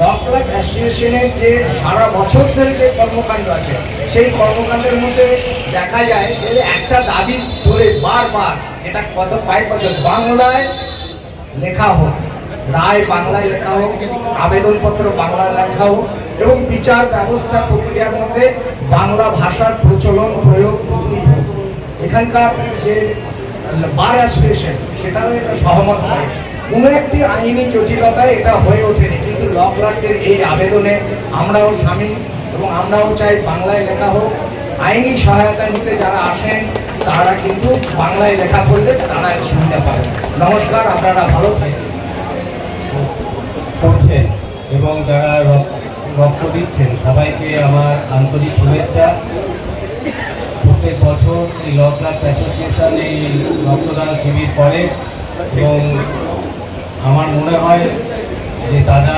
লকলাক অ্যাসোসিয়েশনের যে সারা বছর ধরে যে কর্মকাণ্ড আছে, সেই কর্মকাণ্ডের মধ্যে দেখা যায় যে একটা দাবি ধরে বারবার, এটা কত কয়েক বছর বাংলায় লেখা হোক, রায় বাংলায় লেখা হোক, আবেদনপত্র বাংলায় লেখা হোক, এবং বিচার ব্যবস্থা প্রক্রিয়ার মধ্যে বাংলা ভাষার প্রচলন, প্রয়োগ এখানকার যে বার অ্যাসোসিয়েশন সেটাও এটা সহমত হয়। কোনো একটি আইনি জটিলতায় এটা হয়ে ওঠেনি, কিন্তু লকলাটের এই আবেদনে আমরাও সামিল এবং আমরাও চাই বাংলায় লেখা হোক। আইনি সহায়তা নিতে যারা আসেন, তারা কিন্তু বাংলায় লেখা করলে তারা শুনতে পারে নমস্কার, আপনারা ভালো থাকবেন করছেন এবং যারা রক- রক্ত দিচ্ছেন, সবাইকে আমার আন্তরিক শুভেচ্ছা। প্রত্যেক বছর এই ল অ্যাসোসিয়েশন এই রক্তদান শিবির করে এবং আমার মনে হয় যে তারা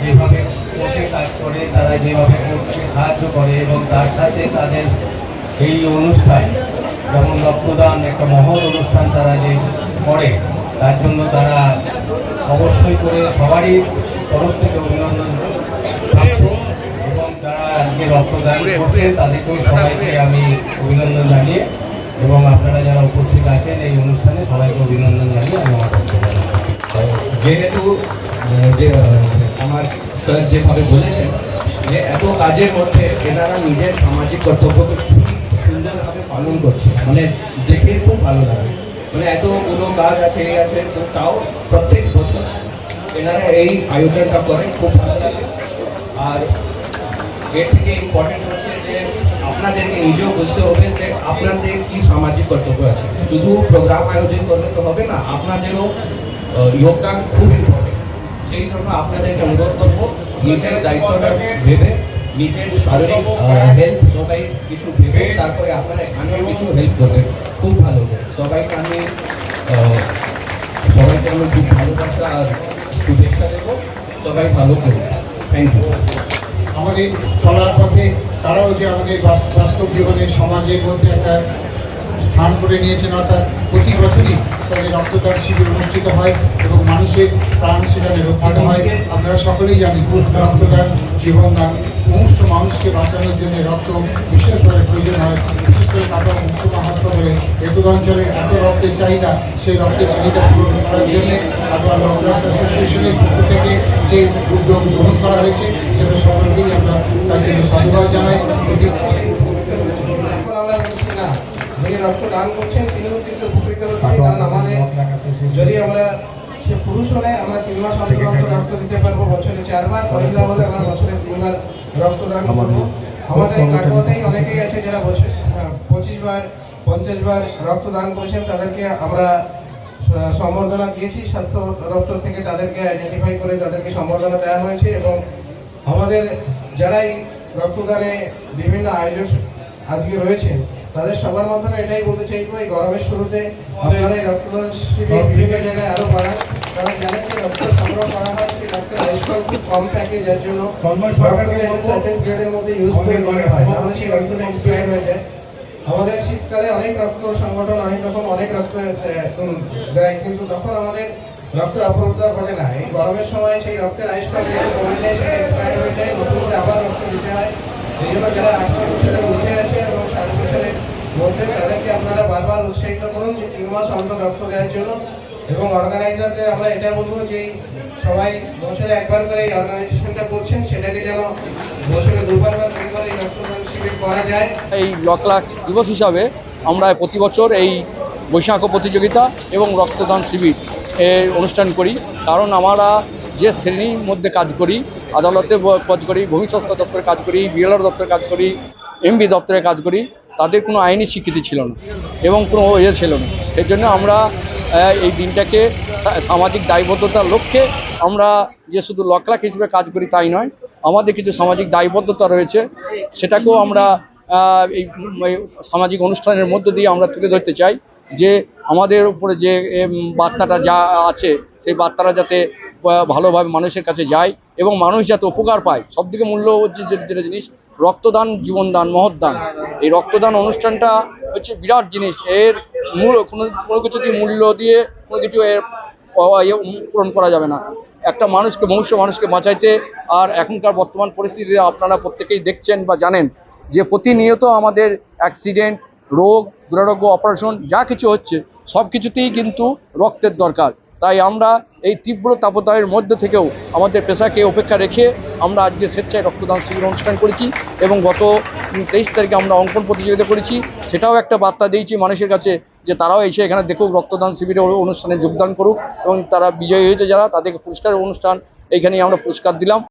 যেভাবে কোর্টে কাজ করে, তারা যেভাবে কোর্টকে সাহায্য করে এবং তার সাথে তাদের এই অনুষ্ঠান যেমন রক্তদান, একটা মহৎ অনুষ্ঠান তারা যে করে, তার জন্য তারা অবশ্যই করে সবারই তরফ থেকে অভিনন্দন এবং যারা আজকে রক্তদান করছে, তাদেরকেও সবাইকে আমি অভিনন্দন জানিয়ে এবং আপনারা যারা উপস্থিত আছেন এই অনুষ্ঠানে সবাইকে অভিনন্দন জানিয়ে আমি আমার। যেহেতু যে আমার স্যার যেভাবে বলেছেন যে এত কাজের মধ্যে এনারা নিজের সামাজিক কর্তব্যকে খুব সুন্দরভাবে পালন করছে। মানে দেখে খুব ভালো লাগে। মানে এত কোনো কাজ আছে, এই আছে, তো তাও প্রত্যেক বছর এনারা এই আয়োজনটা করে, খুব ভালো লাগে। আর এর থেকে ইম্পর্টেন্ট হচ্ছে যে আপনাদেরকে নিজেও বুঝতে হবে যে আপনাদের কি সামাজিক কর্তব্য আছে। শুধু প্রোগ্রাম আয়োজন করলে তো হবে না, আপনাদেরও যোগদান খুব ইম্পর্টেন্ট সেই জন্য আপনাদেরকে অনুরোধ করব, নিজের দায়িত্বটা ভেবে, নিজের শারীরিক হেল্প সবাই কিছু ভেবে, তারপরে আপনারা এখানেও কিছু হেল্প করবেন। খুব ভালো। সবাইকে আমি সবাইকে আমি খুব ভালোবাসা আর শুভেচ্ছা দেবো। সবাই ভালো করবে থ্যাংক ইউ আমাদের চলার পথে তারাও যে আমাদের বাস্তব জীবনে সমাজের মধ্যে একটা স্থান করে নিয়েছেন, অর্থাৎ প্রতি বছরই তাদের রক্তদান শিবির অনুষ্ঠিত হয় এবং মানুষের প্রাণ সেখানে রক্ষিত হয়। আপনারা সকলেই জানেন রক্তদান জীবনদান সমস্ত মানুষকে বাঁচানোর জন্য রক্ত বিশেষভাবে প্রয়োজন হয়। বিশেষ করে কাটা মুখ্যমা হাসপাতালে এত অঞ্চলে এত রক্তের চাহিদা, সেই রক্তের চাহিদা পূরণ করার জন্য আপনার রক্তদান অ্যাসোসিয়েশনের পক্ষ থেকে যে উদ্যোগ গ্রহণ করা হয়েছে, সেটা সকলকেই আমরা তার জন্য সাধুবাদ জানাই। এটি এখন আমরা বলছি না যিনি রক্ত দান করছেন তিনিও কিন্তু উপকৃত হচ্ছেন কারণ আমাদের যদি আমরা সে পুরুষ হলে আমরা তিন মাস অন্তর অন্তর রক্ত দিতে পারব বছরে চারবার মহিলা হলে আমরা বছরে তিনবার রক্তদান করব। আমাদের কাটোয়াতেই অনেকেই আছে যারা বছর পঁচিশ বার পঞ্চাশ বার রক্তদান করেছেন তাদেরকে আমরা সম্বর্ধনা দিয়েছি স্বাস্থ্য দপ্তর থেকে তাদেরকে আইডেন্টিফাই করে তাদেরকে সম্বর্ধনা দেওয়া হয়েছে এবং আমাদের যারাই রক্তদানে বিভিন্ন আয়োজক আজকে রয়েছেন তাদের সবার মাধ্যমে এটাই বলতে চাইব এই গরমের শুরুতে আপনারা এই রক্তদান শিবির বিভিন্ন জায়গায় বাড়ান। কারণ জানেন যে রক্ত সংগ্রহ করা হয় সেই রক্তের আয়ুষ্কাল খুব কম থাকে যার জন্য সার্টেন মধ্যে ইউজ করে নিতে হয় নাহলে সেই রক্তটা এক্সপায়ার হয়ে যায়। আমাদের শীতকালে অনেক রক্ত সংগঠন অনেক রকম অনেক রক্ত দেয় কিন্তু তখন আমাদের রক্ত অপরতা ঘটে না। এই গরমের সময় সেই রক্তের আয়ুষ্কাল কমে যায় সেটা এক্সপায়ার হয়ে যায় নতুন করে আবার রক্ত দিতে হয়। এই জন্য যারা মধ্যে আছে এবং ষাট বছরের মধ্যে তাদেরকে আপনারা বারবার উৎসাহিত করুন যে তিন মাস অন্তর রক্ত দেওয়ার জন্য এবং অর্গানাইজারদের আমরা এটা বলব যে সবাই বছরে একবার করে এই অর্গানাইজেশনটা করছেন, সেটাকে যেন বছরে দুবার বা তিনবার এই রক্তদান শিবির করা যায়। এই লকলাক দিবস হিসাবে আমরা প্রতি বছর এই বৈশাখ প্রতিযোগিতা এবং রক্তদান শিবির এর অনুষ্ঠান করি। কারণ আমরা যে শ্রেণির মধ্যে কাজ করি, আদালতে কাজ করি, ভূমি সংস্কার দপ্তরে কাজ করি, বিএলআর দপ্তরে কাজ করি এমবি দপ্তরে কাজ করি তাদের কোনো আইনি স্বীকৃতি ছিল না এবং কোনো ইয়ে ছিল না। সেই জন্য আমরা এই দিনটাকে সামাজিক দায়বদ্ধতার লক্ষ্যে আমরা যে শুধু লকলাক হিসেবে কাজ করি তাই নয়, আমাদের কিছু সামাজিক দায়বদ্ধতা রয়েছে, সেটাকেও আমরা এই সামাজিক অনুষ্ঠানের মধ্য দিয়ে আমরা তুলে ধরতে চাই যে আমাদের উপরে যে বার্তাটা যা আছে, সেই বার্তাটা যাতে ভালোভাবে মানুষের কাছে যায় এবং মানুষ যাতে উপকার পায়। সবথেকে মূল্য যেটা জিনিস রক্তদান, জীবনদান, মহৎদান। এই রক্তদান অনুষ্ঠানটা হচ্ছে বিরাট জিনিস। এর মূল, কোনো কোনো কিছু দিয়ে মূল্য দিয়ে কোনো কিছু এর ইয়ে পূরণ করা যাবে না। একটা মানুষকে মনুষ্য মানুষকে বাঁচাইতে আর এখনকার বর্তমান পরিস্থিতিতে আপনারা প্রত্যেকেই দেখছেন বা জানেন যে প্রতিনিয়ত আমাদের অ্যাক্সিডেন্ট, রোগ, দুরারোগ্য, অপারেশন, যা কিছু হচ্ছে সব কিছুতেই কিন্তু রক্তের দরকার। তাই আমরা এই তীব্র তাপদায়ের মধ্যে থেকেও আমাদের পেশাকে উপেক্ষা রেখে আমরা আজকে স্বেচ্ছায় রক্তদান শিবির অনুষ্ঠান করেছি এবং গত তেইশ তারিখে আমরা অঙ্কন প্রতিযোগিতা করেছি। সেটাও একটা বার্তা দিয়েছি মানুষের কাছে যে তারাও এসে এখানে দেখুক, রক্তদান শিবিরের অনুষ্ঠানে যোগদান করুক এবং তারা বিজয়ী হয়েছে যারা, তাদেরকে পুরস্কার অনুষ্ঠান এইখানেই আমরা পুরস্কার দিলাম।